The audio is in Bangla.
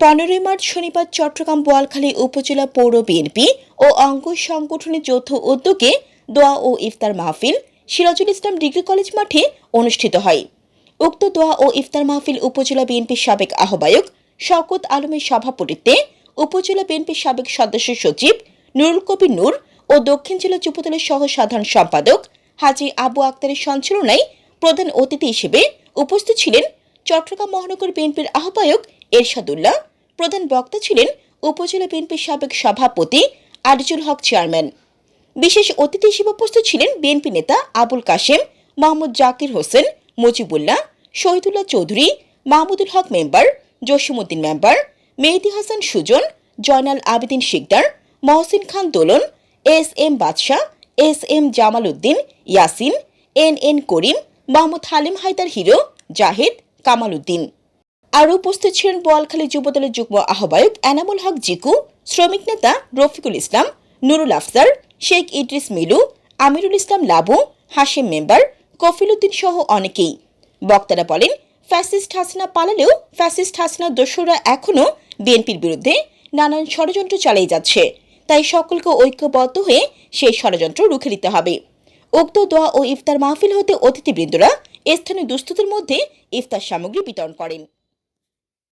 পনেরোই মার্চ শনিবার চট্টগ্রাম বোয়ালখালী উপজেলা পৌর বিএনপি ও অঙ্গ সংগঠনের যৌথ উদ্যোগে দোয়া ও ইফতার মাহফিল সিরাজুল ইসলাম ডিগ্রি কলেজ মাঠে অনুষ্ঠিত হয়। উক্ত দোয়া ও ইফতার মাহফিল উপজেলা বিএনপির সাবেক আহ্বায়ক শওকত আলমের সভাপতিত্বে উপজেলা বিএনপির সাবেক সদস্য সচিব নুরুল কবির নূর ও দক্ষিণ জেলা যুবদলের সহ সাধারণ সম্পাদক হাজী আবু আক্তারের সঞ্চালনায় প্রধান অতিথি হিসেবে উপস্থিত ছিলেন চট্টগ্রাম মহানগর বিএনপির আহ্বায়ক এরশাদুল্লাহ প্রধান বক্তা ছিলেন উপজেলা বিএনপির সাবেক সভাপতি আরিজুল হক চেয়ারম্যান। বিশেষ অতিথি হিসেবে উপস্থিত ছিলেন বিএনপি নেতা Abul Kashem Mohammad Zakir Hossain, Mujibullah, Shahidullah Chowdhury, Mahmudul Haque member, Jasimuddin member, Mehedi Hasan Sujon, Joynal Abedin Sikder, Mohsin Khan Dolon, S M Badshah, S M Jamal Uddin, Yasin, N N Karim Mohammad Halim Haider Hero, Zahid Kamal Uddin. আরও উপস্থিত ছিলেন বোয়ালখালী যুবদলের যুগ্ম আহ্বায়ক এনামুল হক জিকু, শ্রমিক নেতা রফিকুল ইসলাম, নুরুল আফজার শেখ ইদ্রিস মিলু, আমিরুল ইসলাম লাবু, হাশেম মেম্বার কফিল উদ্দিন সহ অনেকেই। বক্তারা বলেন, ফ্যাসিস্ট হাসিনা পালালেও ফ্যাসিস্ট হাসিনার দোসররা এখনও বিএনপির বিরুদ্ধে নানান ষড়যন্ত্র চালিয়ে যাচ্ছে। তাই সকলকে ঐক্যবদ্ধ হয়ে সেই ষড়যন্ত্র রুখে দিতে হবে। উক্ত দোয়া ও ইফতার মাহফিল হতে অতিথিবৃন্দরা স্থানীয় দুস্থদের মধ্যে ইফতার সামগ্রী বিতরণ করেন।